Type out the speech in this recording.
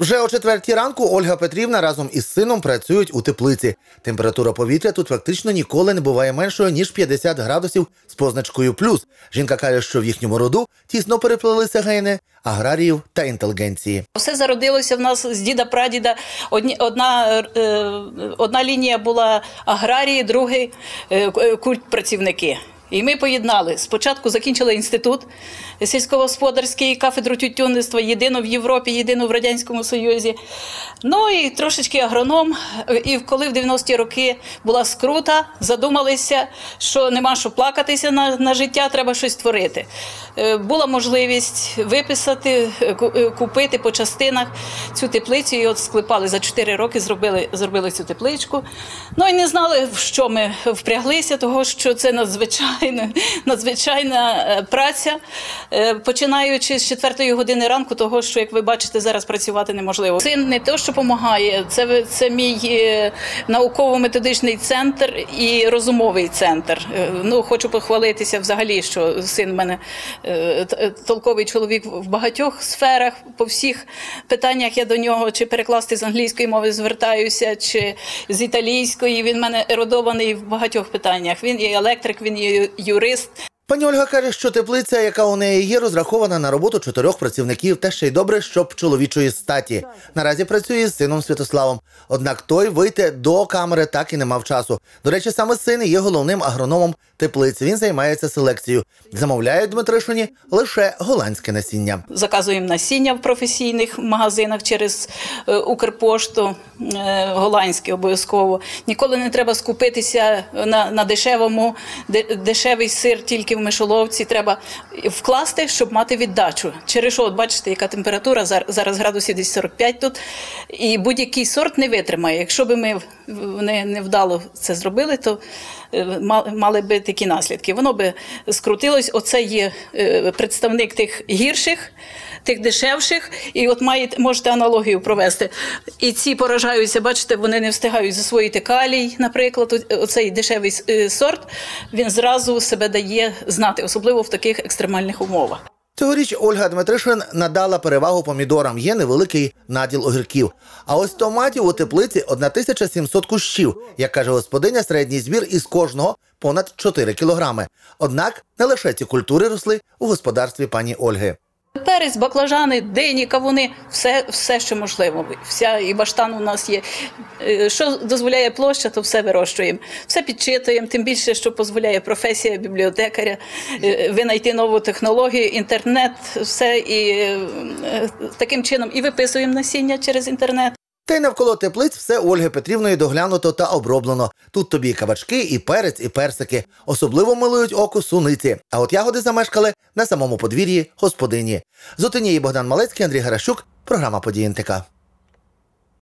Вже о четвертій ранку Ольга Петрівна разом із сином працюють у теплиці. Температура повітря тут фактично ніколи не буває меншою ніж 50 градусів з позначкою плюс. Жінка каже, що в їхньому роду тісно переплелися гени аграріїв та інтелігенції. Все зародилося в нас з діда прадіда. Одна, е, одна лінія була аграрії, другий е, культ працівники. І ми поєднали. Спочатку закінчили інститут сільськогосподарський, кафедру тютюнництва, єдину в Європі, єдину в Радянському Союзі. Ну і трошечки агроном. І коли в 90-ті роки була скрута, задумалися, що нема що плакатися на, на життя, треба щось творити. Е, Була можливість виписати, е, е, купити по частинах цю теплицю. І от склепали за 4 роки, зробили, зробили цю тепличку. Ну і не знали, в що ми впряглися, того що це надзвичайна, надзвичайна праця, починаючи з 4 години ранку, того що, як ви бачите, зараз працювати неможливо. Син не то, що допомагає, це, це мій науково-методичний центр і розумовий центр. Ну, хочу похвалитися взагалі, що син в мене толковий чоловік в багатьох сферах, по всіх питаннях я до нього чи перекласти з англійської мови звертаюся, чи з італійської. Він в мене ерудований в багатьох питаннях. Він є електрик, він є юрист. Пані Ольга каже, що теплиця, яка у неї є, розрахована на роботу чотирьох працівників, та ще й добре, щоб чоловічої статі. Наразі працює з сином Святославом. Однак той вийти до камери так і не мав часу. До речі, саме син є головним агрономом теплиці. Він займається селекцією. Замовляють Дмитришині лише голландське насіння. Заказуємо насіння в професійних магазинах через е, Укрпошту, е, голландське обов'язково. Ніколи не треба скупитися на, на дешевому, дешевий сир тільки в мишоловці. Треба вкласти, щоб мати віддачу. Через що, от бачите, яка температура зараз градусів десь 45 тут. І будь-який сорт не витримає. Якщо б ми не, не вдало це зробили, то е, мали би такі наслідки. Воно би скрутилось. Оце є е, представник тих гірших, тих дешевших, і от маєте, можете аналогію провести. І ці поражаються, бачите, вони не встигають засвоїти калій, наприклад, оцей дешевий е, сорт, він зразу себе дає знати, особливо в таких екстремальних умовах. Цьогоріч Ольга Дмитришин надала перевагу помідорам. Є невеликий наділ огірків. А ось томатів у теплиці 1700 кущів. Як каже господиня, середній збір із кожного понад 4 кілограми. Однак не лише ці культури росли у господарстві пані Ольги. Перець, баклажани, дині, кавуни, все, все, що можливо. Вся і баштан у нас є. Е, Що дозволяє площа, то все вирощуємо. Все підчитуємо, тим більше, що дозволяє професія бібліотекаря, е, винайти нову технологію, інтернет, все і е, таким чином і виписуємо насіння через інтернет. Та й навколо теплиць все Ольги Петрівної доглянуто та оброблено. Тут тобі і кабачки, і перець, і персики. Особливо милують око суниці. А от ягоди замешкали на самому подвір'ї господині. З Богдан Малецький, Андрій Гарашук. Програма «Події НТК».